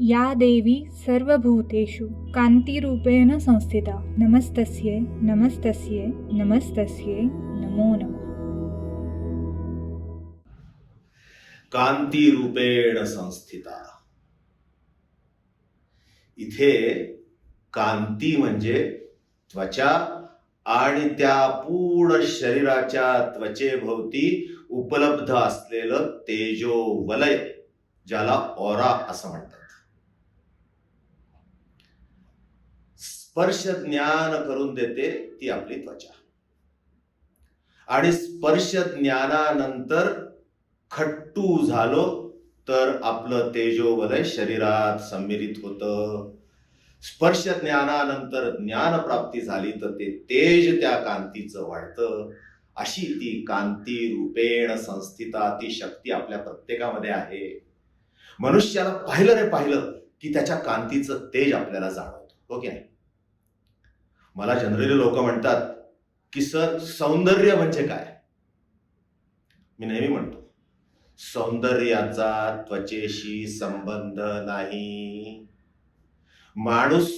या देवी सर्वभूतेषु कान्तिरूपेण संस्थिता। नमस्तस्यै नमस्तस्यै नमस्तस्यै नमो नमः। कांतीरूपेण संस्थिता। इथे कांती म्हणजे त्वचा आणि त्या पूर्ण शरीराच्या त्वचेभोवती उपलब्ध असलेलं तेजो वलय ज्याला ओरा असं म्हणतात. स्पर्श ज्ञान करून देते ती आपली त्वचा. आणि स्पर्श ज्ञानानंतर खट्टू झालो तर आपलं तेजोवलय शरीरात सम्मिलित होतं. स्पर्श ज्ञानानंतर ज्ञान प्राप्ती झाली तर ते तेज त्या कांतीचं वाढतं. अशी ती कांती रूपेण संस्थिता ती शक्ती आपल्या प्रत्येकामध्ये आहे. मनुष्याला पाहिलं रे पाहिलं की त्याच्या कांतीचं तेज आपल्याला जाणवतं. हो ओके नाही? मला जनरली लोक म्हणतात की सर सौंदर्य म्हणजे काय? मी नेहमी म्हणतो सौंदर्याचा त्वचेशी संबंध नाही. माणूस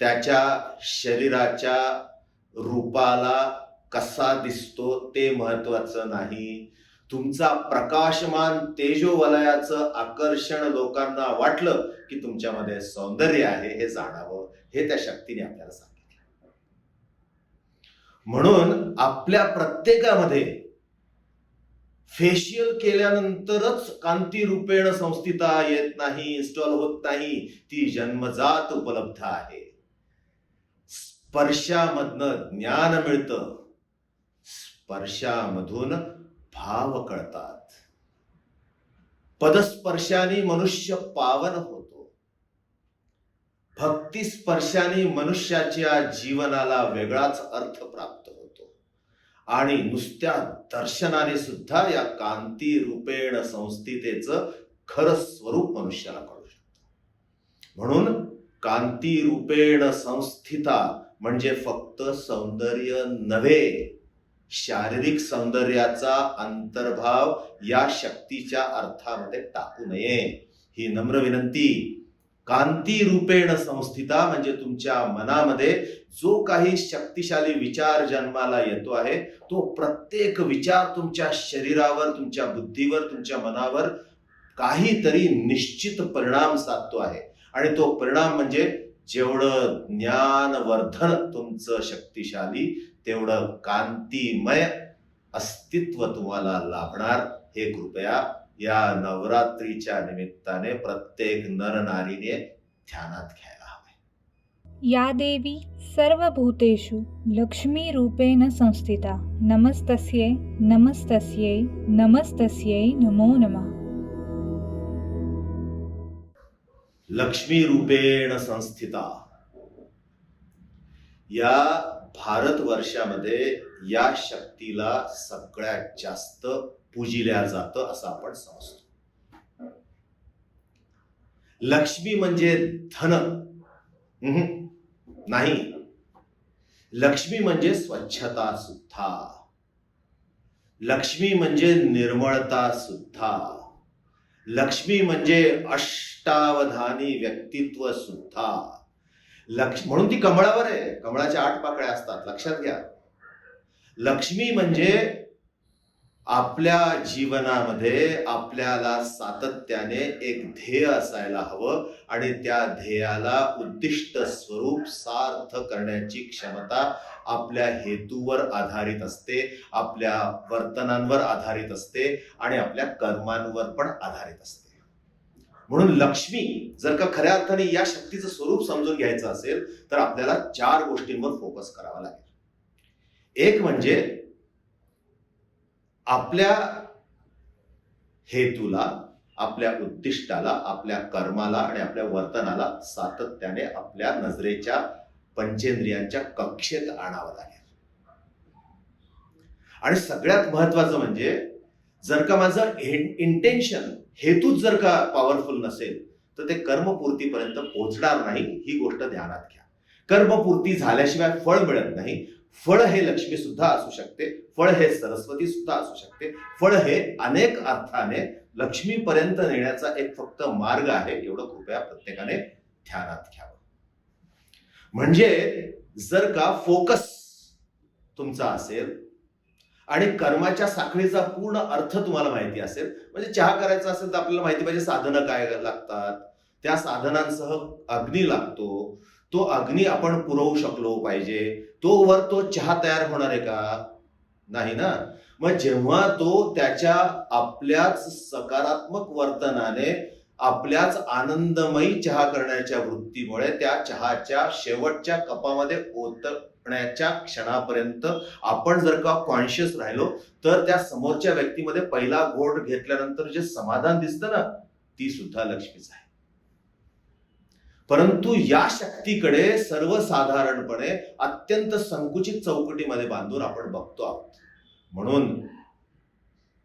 त्याच्या शरीराच्या रूपाला कसा दिसतो ते महत्वाचं नाही. तुमचा प्रकाशमान तेजोवलयाचं आकर्षण लोकांना वाटलं की तुमच्यामध्ये सौंदर्य आहे हे जाणावं हे त्या शक्तीने आपल्याला सांग म्हणून आपल्या प्रत्येकामध्ये फेशियल केल्यानंतरच कांती रूपेण संस्थिता येत नाही इन्स्टॉल होत नाही. ती जन्मजात उपलब्ध आहे. स्पर्शामधनं ज्ञान मिळतं. स्पर्शामधून भाव कळतात. पदस्पर्शाने मनुष्य पावन होतो भक्ती स्पर्शाने मनुष्याच्या जीवनाला वेगळाच अर्थ प्राप्त होतो. आणि नुसत्या दर्शनाने सुद्धा या कांती रूपेण संस्थितेचं खरं स्वरूप मनुष्याला कळू शकतं. म्हणून कांती रूपेण संस्थिता म्हणजे फक्त सौंदर्य नव्हे शारीरिक सौंदर्याचा अंतर्भाव या शक्तीच्या अर्थामध्ये टाकू नये. ही नम्र विनंती. कांती रूपेण संस्थिता म्हणजे तुमच्या मनामध्ये जो काही शक्तिशाली विचार जन्माला येतो आहे तो प्रत्येक विचार तुमच्या शरीरावर तुमच्या बुद्धीवर तुमच्या मनावर काहीतरी निश्चित परिणाम साधतो आहे. आणि तो परिणाम म्हणजे जेवढं ज्ञानवर्धन तुमचं शक्तिशाली तेवढं कांतिमय अस्तित्व तुम्हाला लाभणार. हे कृपया या नवरात्रीच्या निमित्ताने प्रत्येक नरनारीने ध्यानात घ्यायला हवे. या देवी सर्वभूतेषु लक्ष्मीरूपेण संस्थिता. नमस्तस्यै नमस्तस्यै नमस्तस्यै नमो नमः. लक्ष्मी रूपेण संस्थिता. या भारतवर्षामध्ये या शक्तीला सगळ्यात जास्त पूजिल्या जातं असं आपण समजतो. लक्ष्मी म्हणजे धन. नाही. लक्ष्मी म्हणजे स्वच्छता सुद्धा. लक्ष्मी म्हणजे निर्मळता सुद्धा. लक्ष्मी म्हणजे अष्टावधानी व्यक्तित्व सुद्धा. लक्ष म्हणून ती कमळावर आहे. कमळाच्या आठ पाकळ्या असतात. लक्षात घ्या. लक्ष्मी म्हणजे आपल्या जीवनामध्ये आपल्याला सातत्याने एक ध्येय असायला हवं आणि त्या ध्येयाला उद्दिष्ट स्वरूप सार्थ करण्याची क्षमता आपल्या हेतूवर आधारित असते आपल्या वर्तनांवर आधारित असते आणि आपल्या कर्मांवर पण आधारित असते. म्हणून लक्ष्मी जर का खऱ्या अर्थाने या शक्तीचं स्वरूप समजून घ्यायचं असेल तर आपल्याला चार गोष्टींवर फोकस करावा लागेल. एक म्हणजे आपल्या हेतूला आपल्या उद्दिष्टाला आपल्या कर्माला आणि आपल्या वर्तनाला सातत्याने आपल्या नजरेच्या पंचेंद्रियांच्या कक्षेत आणावं लागेल. आणि सगळ्यात महत्वाचं म्हणजे जर का माझं इंटेन्शन हेतूच जर का पॉवरफुल नसेल तर ते कर्मपूर्तीपर्यंत पोहोचणार नाही ही गोष्ट ध्यानात घ्या. कर्मपूर्ती झाल्याशिवाय फळ मिळत नाही फळ हे लक्ष्मी सुद्धा असू शकते फळ हे सरस्वती सुद्धा असू शकते फळ हे अनेक अर्थाने लक्ष्मीपर्यंत नेण्याचा एक फक्त मार्ग आहे एवढं कृपया प्रत्येकाने ध्यानात घ्यावं. म्हणजे जर का फोकस तुमचा असेल आणि कर्माच्या साखळीचा पूर्ण अर्थ तुम्हाला माहिती असेल म्हणजे चहा करायचा असेल तर आपल्याला माहिती पाहिजे साधनं काय लागतात त्या साधनांसह अग्नी लागतो तो अग्नी आपण पुरवू शकलो पाहिजे. तो वर तो चहा तयार होणार आहे का? नाही ना? मग जेव्हा तो त्याच्या आपल्याच सकारात्मक वर्तनाने आपल्याच आनंदमयी चहा करण्याच्या वृत्तीमुळे त्या चहाच्या शेवटच्या कपामध्ये ओतण्याच्या क्षणापर्यंत आपण जर का कॉन्शियस राहिलो तर त्या समोरच्या व्यक्तीमध्ये पहिला घोट घेतल्यानंतर जे समाधान दिसतं ना ती सुद्धा लक्ष्मीच आहे. परंतु या शक्तीकडे सर्वसाधारणपणे अत्यंत संकुचित चौकटीमध्ये बांधून आपण बघतो आहोत. म्हणून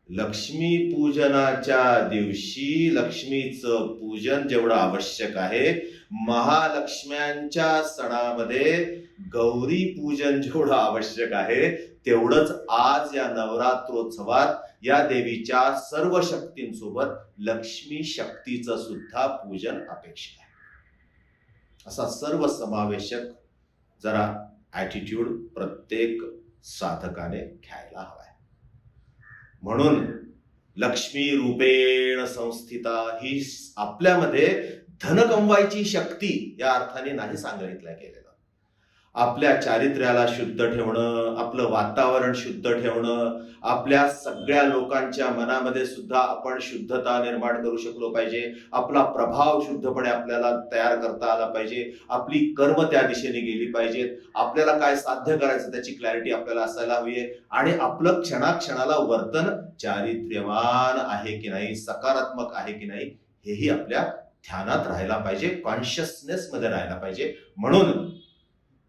लक्ष्मी पूजनाच्या दिवशी लक्ष्मीचं पूजन जेवढं आवश्यक आहे महालक्ष्म्यांच्या सणामध्ये गौरी पूजन जेवढं आवश्यक आहे तेवढंच आज या नवरात्रोत्सवात या देवीच्या सर्व शक्तींसोबत लक्ष्मी शक्तीचं सुद्धा पूजन अपेक्षित आहे. असा सर्व समावेशक जरा ॲटिट्यूड प्रत्येक साधकाने घ्यायला हवाय म्हणून लक्ष्मी रूपेण संस्थिता ही आपल्यामध्ये धन कमवायची शक्ती या अर्थाने नाही सांगितलं गेल्या आपल्या चारित्र्याला शुद्ध ठेवणं आपलं वातावरण शुद्ध ठेवणं आपल्या सगळ्या लोकांच्या मनामध्ये सुद्धा आपण शुद्धता निर्माण करू शकलो पाहिजे. आपला प्रभाव शुद्धपणे आपल्याला तयार करता आला पाहिजे. आपली कर्म त्या दिशेने गेली पाहिजेत. आपल्याला काय साध्य करायचं त्याची क्लॅरिटी आपल्याला असायला हवी आहे. आणि आपलं क्षणाक्षणाला वर्तन चारित्र्यवान आहे की नाही सकारात्मक आहे की नाही हेही आपल्या ध्यानात राहायला पाहिजे. कॉन्शियसनेस मध्ये राहायला पाहिजे. म्हणून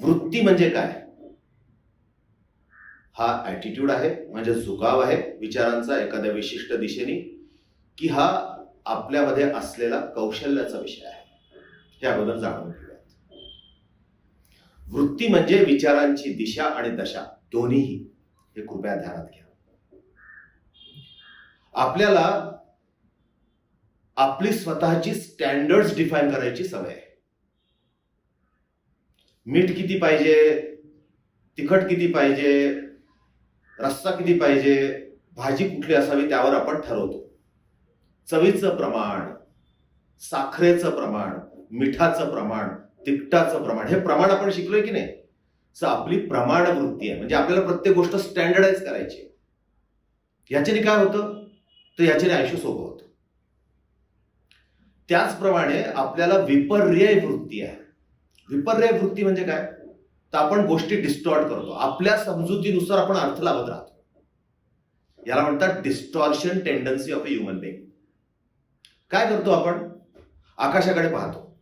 वृत्ती म्हणजे काय? हा ॲटिट्यूड आहे म्हणजे झुकाव आहे विचारांचा एखाद्या विशिष्ट दिशेने की हा आपल्यामध्ये असलेला कौशल्याचा विषय आहे. हे अगोदर जाणून घेऊयात. वृत्ती म्हणजे विचारांची दिशा आणि दशा दोन्हीही हे कृपया ध्यानात घ्या. आपल्याला आपली स्वतःची स्टँडर्ड्स डिफाईन करायची सवय आहे. मीठ किती पाहिजे? तिखट किती पाहिजे? रस्सा किती पाहिजे? भाजी कुठली असावी त्यावर आपण ठरवतो. चवीचं प्रमाण साखरेचं प्रमाण मिठाचं प्रमाण तिखटाचं प्रमाण हे प्रमाण आपण शिकलोय की नाही? सो आपली प्रमाण वृत्ती आहे. म्हणजे आपल्याला प्रत्येक गोष्ट स्टँडर्डाईज करायची याच्याने काय होतं? तर याच्याने आयुष्य सोपं होतं. त्याचप्रमाणे आपल्याला विपर्यय वृत्ती आहे. विपर्य वृत्ती म्हणजे काय? तर आपण गोष्टी डिस्टॉर्ट करतो. आपल्या समजुतीनुसार आपण अर्थ लावत राहतो. याला म्हणतात distortion tendency of a human being काय करतो आपण? आकाशाकडे पाहतो.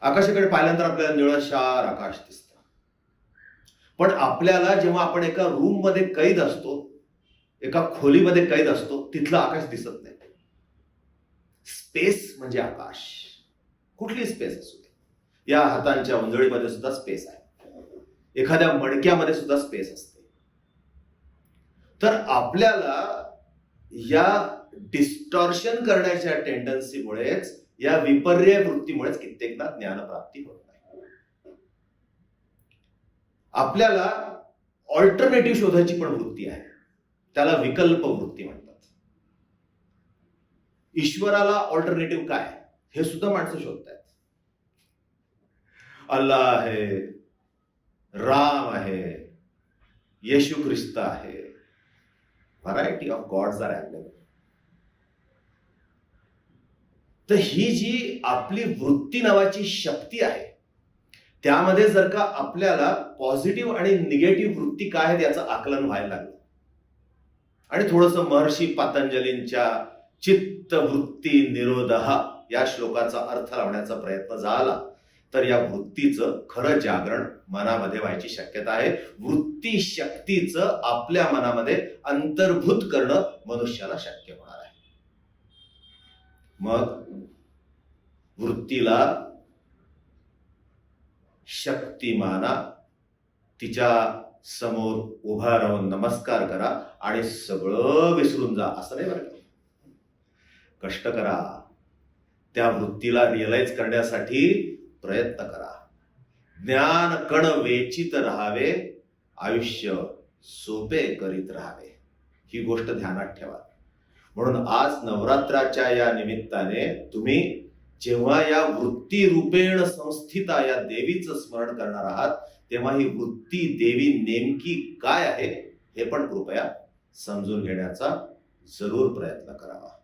आकाशाकडे पाहिल्यानंतर आपल्याला निळशार आकाश दिसतं. पण आपल्याला जेव्हा आपण एका रूममध्ये कैद असतो एका खोलीमध्ये कैद असतो तिथलं आकाश दिसत नाही. स्पेस म्हणजे आकाश. कुठली स्पेस असू? या हातांच्या उंजळीमध्ये सुद्धा स्पेस आहे. एखाद्या मडक्यामध्ये सुद्धा स्पेस असते. तर आपल्याला या डिस्टॉर्शन करण्याच्या टेंडन्सीमुळेच या विपर्य वृत्तीमुळेच कित्येकदा ज्ञानप्राप्ती होत नाही. आपल्याला ऑल्टरनेटिव्ह शोधायची पण वृत्ती आहे. त्याला विकल्प वृत्ती म्हणतात. ईश्वराला ऑल्टरनेटिव्ह काय? हे सुद्धा माणसं शोधतात अल्लाह आहे राम आहे येशू ख्रिस्त आहे variety of gods are available तर ही जी आपली वृत्ती नावाची शक्ती आहे त्यामध्ये जर का आपल्याला पॉझिटिव्ह आणि निगेटिव्ह वृत्ती काय आहेत याचं आकलन व्हायला लागलं. आणि थोडंसं महर्षी पातंजलींच्या चित्त वृत्ती निरोध या श्लोकाचा अर्थ लावण्याचा प्रयत्न झाला. तर या वृत्तीचं खरं जागरण मनामध्ये व्हायची शक्यता आहे. वृत्ती शक्तीचं आपल्या मनामध्ये अंतर्भूत करणं मनुष्याला शक्य होणार आहे. मग वृत्तीला शक्ती माना तिच्या समोर उभा राहून नमस्कार करा आणि सगळं विसरून जा असं नाही बरं कष्ट करा. त्या वृत्तीला रिअलाइज करण्यासाठी प्रयत्न करा. ज्ञान कण वेचित राहावे आयुष्य सोपे करीत राहावे. ही गोष्ट ध्यानात ठेवा. म्हणून आज नवरात्राच्या या निमित्ताने तुम्ही जेव्हा या वृत्ती रूपेण संस्थिता या देवीचं स्मरण करणार आहात तेव्हा ही वृत्ती देवी नेमकी काय आहे हे पण कृपया समजून घेण्याचा जरूर प्रयत्न करावा.